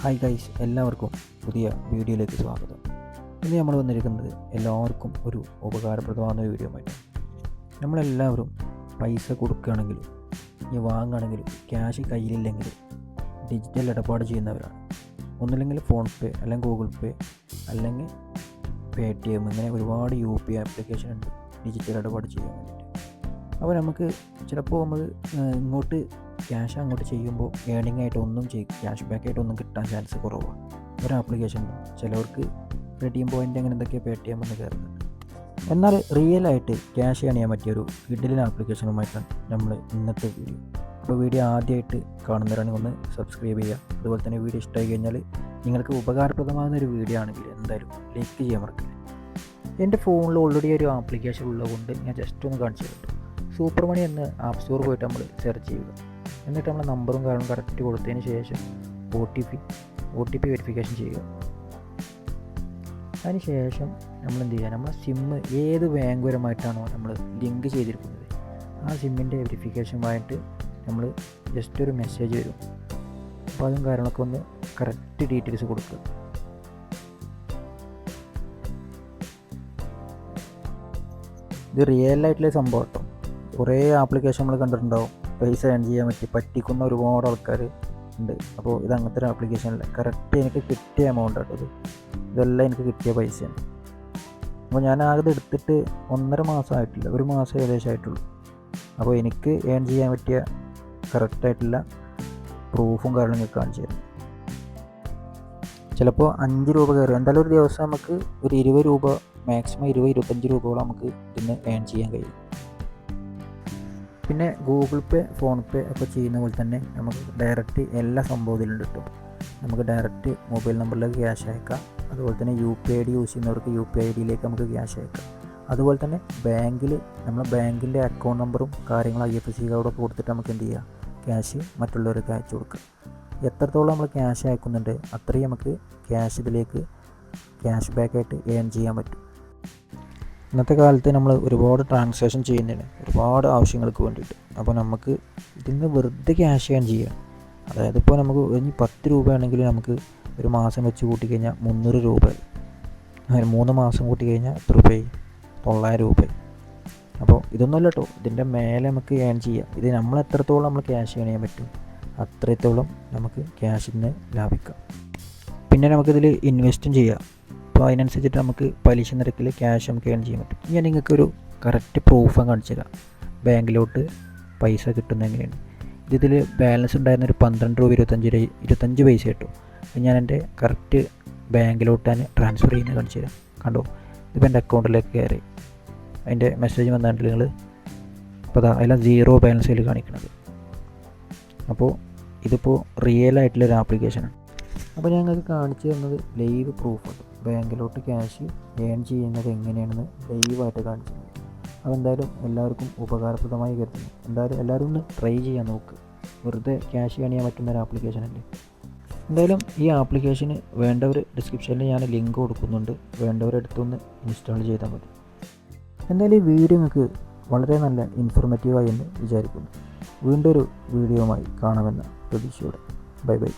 Hi guys എല്ലാവർക്കും പുതിയ വീഡിയോയിലേക്ക് സ്വാഗതം. ഇന്ന് നമ്മൾ വന്നിരിക്കുന്നത് എല്ലാവർക്കും ഒരു ഉപകാരപ്രദമായ വീഡിയോ ആയിട്ട് നമ്മളെല്ലാവരും പൈസ കൊടുക്കുകയാണെങ്കിലും ഇനി വാങ്ങുകയാണെങ്കിലും ക്യാഷ് കയ്യിലില്ലെങ്കിലും ഡിജിറ്റൽ ഇടപാട് ചെയ്യുന്നവരാണ്. ഒന്നില്ലെങ്കിൽ ഫോൺ പേ അല്ലെങ്കിൽ ഗൂഗിൾ പേ അല്ലെങ്കിൽ പേ ടി എം ഇങ്ങനെ ഒരുപാട് യു പി ഐ ആപ്ലിക്കേഷൻ ഉണ്ട് ഡിജിറ്റൽ ഇടപാട് ചെയ്യാൻ വേണ്ടിയിട്ട്. അപ്പോൾ നമുക്ക് ചിലപ്പോൾ നമ്മൾ ഇങ്ങോട്ട് ക്യാഷ് അങ്ങോട്ട് ചെയ്യുമ്പോൾ ഏണിംഗ് ആയിട്ട് ഒന്നും ചെയ്യും ക്യാഷ് ബാക്ക് ആയിട്ട് ഒന്നും കിട്ടാൻ ചാൻസ് കുറവാണ് ഒരു ആപ്ലിക്കേഷൻ ചിലവർക്ക് റെഡീം പോയിന്റ് അങ്ങനെ എന്തൊക്കെയാണ് പേ ടി എം എന്ന് കയറുന്നുണ്ട് എന്നാൽ റിയൽ ആയിട്ട് ക്യാഷ് ഏൺ ചെയ്യാൻ പറ്റിയ ഒരു കിഡിലിൻ ആപ്ലിക്കേഷനുമായിട്ടാണ് നമ്മൾ ഇന്നത്തെ വീഡിയോ അപ്പോൾ വീഡിയോ ആദ്യമായിട്ട് കാണുന്നവരാണെങ്കിൽ ഒന്ന് സബ്സ്ക്രൈബ് ചെയ്യുക. അതുപോലെ തന്നെ വീഡിയോ ഇഷ്ടമായി കഴിഞ്ഞാൽ നിങ്ങൾക്ക് ഉപകാരപ്രദമാകുന്ന ഒരു വീഡിയോ ആണെങ്കിൽ എന്തായാലും ലൈക്ക് ചെയ്യാൻ മറക്കില്ല. എന്റെ ഫോണിൽ ഓൾറെഡി ഒരു ആപ്ലിക്കേഷൻ ഉള്ളതുകൊണ്ട് ഞാൻ ജസ്റ്റ് ഒന്ന് കാണിച്ചു സൂപ്പർ മണി എന്ന് ആപ്പ് സ്റ്റോർ പോയിട്ട് നമ്മൾ സെർച്ച് ചെയ്യുക. എന്നിട്ട് നമ്മൾ നമ്പറും കാര്യവും കറക്റ്റ് കൊടുത്തതിന് ശേഷം O T P O T P verification ചെയ്യുക. അതിന് ശേഷം നമ്മൾ എന്ത് ചെയ്യുക? നമ്മളെ സിമ്മ് ഏത് ബാങ്കുപരമായിട്ടാണോ നമ്മൾ ലിങ്ക് ചെയ്തിരിക്കുന്നത്. ആ സിമ്മിന്റെ വെരിഫിക്കേഷനുമായിട്ട് നമ്മൾ ജസ്റ്റ് ഒരു മെസ്സേജ് വരും. അപ്പോൾ അതും കാര്യങ്ങളൊക്കെ ഒന്ന് കറക്റ്റ് ഡീറ്റെയിൽസ് കൊടുക്കുക. ഇത് റിയൽ ആയിട്ടുള്ള സംഭവം കേട്ടോ കുറേ ആപ്ലിക്കേഷൻ നമ്മൾ കണ്ടിട്ടുണ്ടാവും. പൈസ ഏൺ ചെയ്യാൻ പറ്റി പറ്റിക്കുന്ന ഒരുപാട് ആൾക്കാർ ഉണ്ട്. അപ്പോൾ ഇത് അങ്ങനത്തെ ഒരു ആപ്ലിക്കേഷനല്ല കറക്റ്റ് എനിക്ക് കിട്ടിയ എമൗണ്ട് ഇത്. ഇതെല്ലാം എനിക്ക് കിട്ടിയ പൈസയാണ്. അപ്പോൾ ഞാൻ ആകെ എടുത്തിട്ട് ഒന്നര മാസമായിട്ടില്ല ഒരു മാസം ഏകദേശം ആയിട്ടുള്ളൂ. അപ്പോൾ എനിക്ക് ഏൺ ചെയ്യാൻ പറ്റിയ കറക്റ്റായിട്ടുള്ള പ്രൂഫും കാര്യങ്ങളൊക്കെ കാണിച്ചു തരും. ചിലപ്പോൾ അഞ്ച് രൂപ കയറും. എന്തായാലും ഒരു ദിവസം നമുക്ക് ഒരു ഇരുപത് രൂപ മാക്സിമം ഇരുപത് ഇരുപത്തഞ്ച് രൂപയോളം നമുക്ക് ഇതിന് ഏൺ ചെയ്യാൻ കഴിയും. പിന്നെ ഗൂഗിൾ പേ ഫോൺ പേ ഒക്കെ ചെയ്യുന്ന പോലെ തന്നെ നമുക്ക് ഡയറക്റ്റ് എല്ലാ സംഭവത്തിലും കിട്ടും. നമുക്ക് ഡയറക്റ്റ് മൊബൈൽ നമ്പറിലേക്ക് ക്യാഷ് അയക്കാം. അതുപോലെ തന്നെ U P I D use ചെയ്യുന്നവർക്ക് യു പി ഐ ഡിയിലേക്ക് നമുക്ക് ക്യാഷ് അയക്കാം. അതുപോലെ തന്നെ ബാങ്കിൽ നമ്മൾ ബാങ്കിന്റെ അക്കൗണ്ട് നമ്പറും കാര്യങ്ങളും ഐ എഫ് എസ് സി കാർഡൊക്കെ കൊടുത്തിട്ട് നമുക്ക് എന്ത് ചെയ്യാം? ക്യാഷ് മറ്റുള്ളവർക്ക് അയച്ചു കൊടുക്കാം. എത്രത്തോളം നമ്മൾ ക്യാഷ് അയക്കുന്നുണ്ട് അത്രയും നമുക്ക് ക്യാഷ് ഇതിലേക്ക് ക്യാഷ് ബാക്കായിട്ട് ഏൺ ചെയ്യാൻ പറ്റും. ഇന്നത്തെ കാലത്ത് നമ്മൾ ഒരുപാട് ട്രാൻസാക്ഷൻ ചെയ്യുന്നതാണ് ഒരുപാട് ആവശ്യങ്ങൾക്ക് വേണ്ടിയിട്ട്. അപ്പോൾ നമുക്ക് ഇതിന്ന് വെറുതെ ക്യാഷ് ഏൺ ചെയ്യാം. അതായത് ഇപ്പോൾ നമുക്ക് ഇനി പത്ത് രൂപയാണെങ്കിൽ നമുക്ക് ഒരു മാസം വെച്ച് കൂട്ടി കഴിഞ്ഞാൽ മുന്നൂറ് രൂപ. മൂന്ന് മാസം കൂട്ടി കഴിഞ്ഞാൽ എത്ര രൂപയായി? തൊള്ളായിരം രൂപയായി. അപ്പോൾ ഇതൊന്നുമല്ല കേട്ടോ ഇതിന്റെ മേലെ നമുക്ക് ഏൺ ചെയ്യാം. ഇത് നമ്മൾ എത്രത്തോളം നമ്മൾ ക്യാഷ് ഏൺ ചെയ്യാൻ പറ്റും അത്രത്തോളം നമുക്ക് ക്യാഷിൽ നിന്ന് ലാഭിക്കാം. പിന്നെ നമുക്കിതിൽ ഇൻവെസ്റ്റും ചെയ്യാം. അപ്പോൾ അതിനനുസരിച്ചിട്ട് നമുക്ക് പലിശ നിരക്കിൽ ക്യാഷ് നമുക്ക് ഏൺ ചെയ്യാൻ പറ്റും. ഞാൻ നിങ്ങൾക്കൊരു കറക്റ്റ് പ്രൂഫ് കാണിച്ചു തരാം. ബാങ്കിലോട്ട് പൈസ കിട്ടുന്ന എങ്ങനെയാണ്? ഇതിൽ ബാലൻസ് ഉണ്ടായിരുന്ന ഒരു പന്ത്രണ്ട് രൂപ ഇരുപത്തഞ്ച് രൂപ ഇരുപത്തഞ്ച് പൈസ കിട്ടും. അപ്പോൾ ഞാൻ എന്റെ കറക്റ്റ് ബാങ്കിലോട്ട് ഞാൻ ട്രാൻസ്ഫർ ചെയ്യുന്നത് കാണിച്ചു തരാം. കണ്ടോ? ഇതിപ്പോൾ എന്റെ അക്കൗണ്ടിലേക്ക് കയറി. അതിന്റെ മെസ്സേജ് വന്നിട്ട് നിങ്ങൾ അപ്പോൾ അതാ അതിലാണ് സീറോ ബാലൻസ് അതിൽ കാണിക്കുന്നത് അപ്പോൾ ഇതിപ്പോൾ റിയൽ ആയിട്ടുള്ളൊരു ആപ്ലിക്കേഷനാണ് അപ്പോൾ ഞങ്ങൾക്ക് കാണിച്ചു തന്നത് ലൈവ് പ്രൂഫാണ് ബാങ്കിലോട്ട് ക്യാഷ് ഏൺ ചെയ്യുന്നത് എങ്ങനെയാണെന്ന് ലൈവായിട്ട് കാണിച്ചു അപ്പോൾ എന്തായാലും എല്ലാവർക്കും ഉപകാരപ്രദമായി കരുതുന്നു. എന്തായാലും എല്ലാവരും ഒന്ന് ട്രൈ ചെയ്യാൻ നോക്ക്. വെറുതെ ക്യാഷ് ഏൺ ചെയ്യാൻ പറ്റുന്ന ഒരു ആപ്ലിക്കേഷൻ അല്ലേ? എന്തായാലും ഈ ആപ്ലിക്കേഷന് വേണ്ടവർ ഡിസ്ക്രിപ്ഷനിൽ ഞാൻ ലിങ്ക് കൊടുക്കുന്നുണ്ട്. വേണ്ടവരെടുത്തൊന്ന് ഇൻസ്റ്റാൾ ചെയ്താൽ മതി. എന്തായാലും ഈ വീഡിയോ നിങ്ങൾക്ക് വളരെ നല്ല ഇൻഫോർമേറ്റീവായി എന്ന് വിചാരിക്കുന്നു. വീണ്ടും ഒരു വീഡിയോയുമായി കാണാമെന്ന പ്രതീക്ഷയോടെ. Bye bye